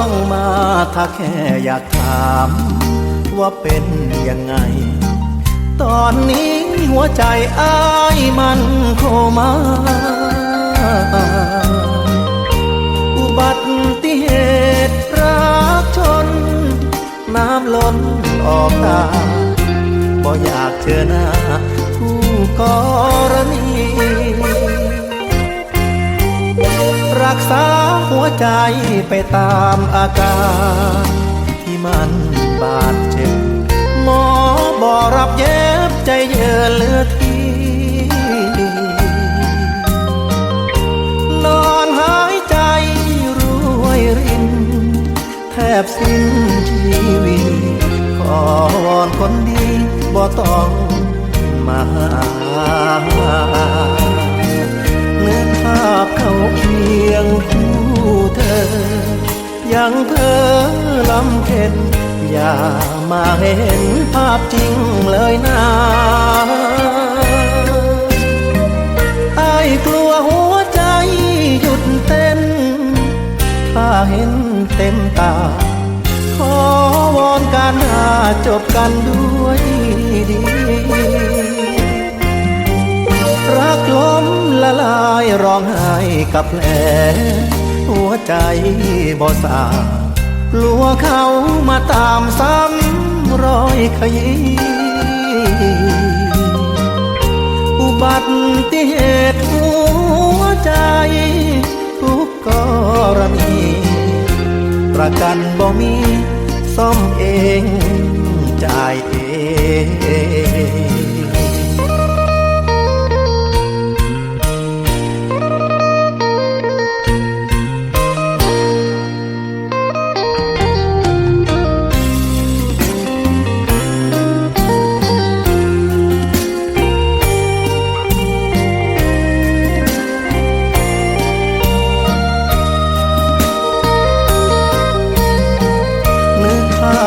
ต้อยากถาม ว่าเป็นยังไง ตอนนี้หัวใจอ้ายมันโคมาอุบัติเหตุรักชน น้ำล้นออกตาบ่อยากเจอหน้าคู่กรณี รักษาหัวใจไปตามอาการ ที่มันบาดเจ็บ หมอบอรับเย็บใจเยือเลือที นอนหายใจรวยริน แทบสิ้นชีวิตขอวอนคนดีบ่ต้องมา งเพ้อลำเค็นอย่ามาเห็นภาพจริงเลยนะไอ้กลัวหัวใจหยุดเต้น ถ้าเห็นเต็มตา ขอวอนการหาจบกันด้วยดี รักล้มละลายร้องไห้กับแผล ใจบ่สากลัวเขามาตามซ้ำรอยขยี้อุบัติเหตุหัวใจ ทุกกรณี ประกันบ่มีซ่อมเองจ่ายเอง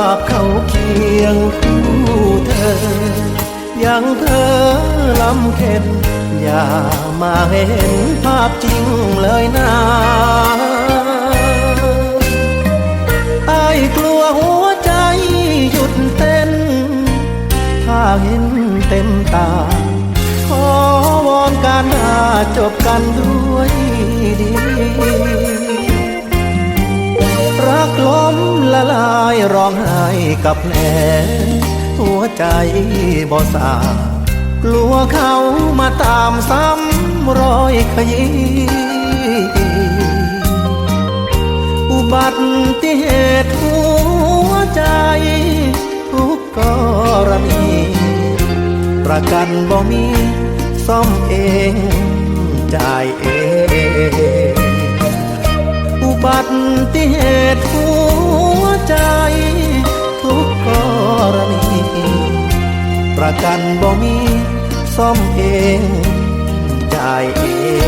าพเขาเคียงคู่เธอ ยังเธอลำเค็นอย่ามาเห็นภาพจริงเลยนะไอ้ายกลัวหัวใจหยุดเต้น ถ้าเห็นเต็มตา ขอวอนการหาจบกันด้วย ร้องไห้กับแผลหัวใจบ่สากลัวเขามาตามซ้ำรอยขยี้อุบัติเหตุหัวใจทุกกรณีประกันบ่มีซ่อมเองจ่ายเอง อุบัติเหตุหัว ใจ ทุกกรณี ประกันบ่มีซ่อมเองจ่ายเอง